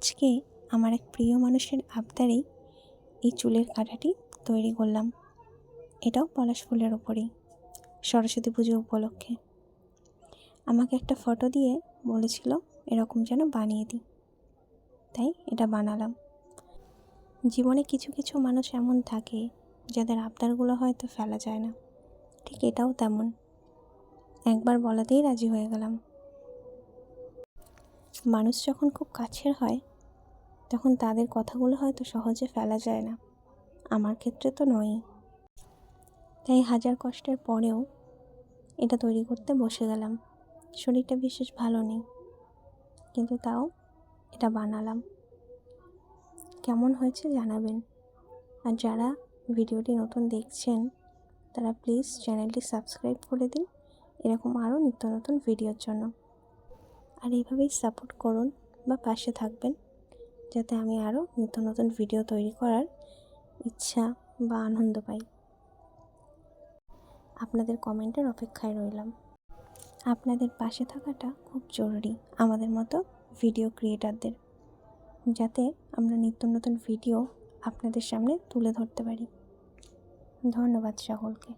আজকে আমার এক প্রিয় মানুষের আবদারেই এই চুলের কাঁটাটি তৈরি করলাম। এটাও পলাশ ফুলের ওপরেই সরস্বতী পুজো উপলক্ষে। আমাকে একটা ফটো দিয়ে বলেছিল, এরকম যেন বানিয়ে দিই। তাই এটা বানালাম। জীবনে কিছু কিছু মানুষ এমন থাকে, যাদের আবদারগুলো হয়তো ফেলা যায় না। ঠিক এটাও তেমন। একবার বলাতেই রাজি হয়ে গেলাম। মানুষ যখন খুব কাছের হয় তখন তাদের কথাগুলো হয়তো সহজে ফেলা যায় না। আমার ক্ষেত্রে তো নয়ই। তাই হাজার কষ্টের পরেও এটা তৈরি করতে বসে গেলাম। শরীরটা বিশেষ ভালো নেই। কিন্তু তাও এটা বানালাম। কেমন হয়েছে জানাবেন। আর যারা ভিডিওটি নতুন দেখছেন, তারা প্লিজ চ্যানেলটি সাবস্ক্রাইব করে দিন। এরকম আরও নিত্য নতুন ভিডিওর জন্য। আর এইভাবেই সাপোর্ট করুন বা পাশে থাকবেন। যাতে আমি আরও নিত্য নতুন ভিডিও তৈরি করার ইচ্ছা বা আনন্দ পাই। আপনাদের কমেন্টের অপেক্ষায় রইলাম। আপনাদের পাশে থাকাটা খুব জরুরি আমাদের মতো ভিডিও ক্রিয়েটারদের যাতে আমরা নিত্য নতুন ভিডিও আপনাদের সামনে তুলে ধরতে পারি। ধন্যবাদ সকলকে।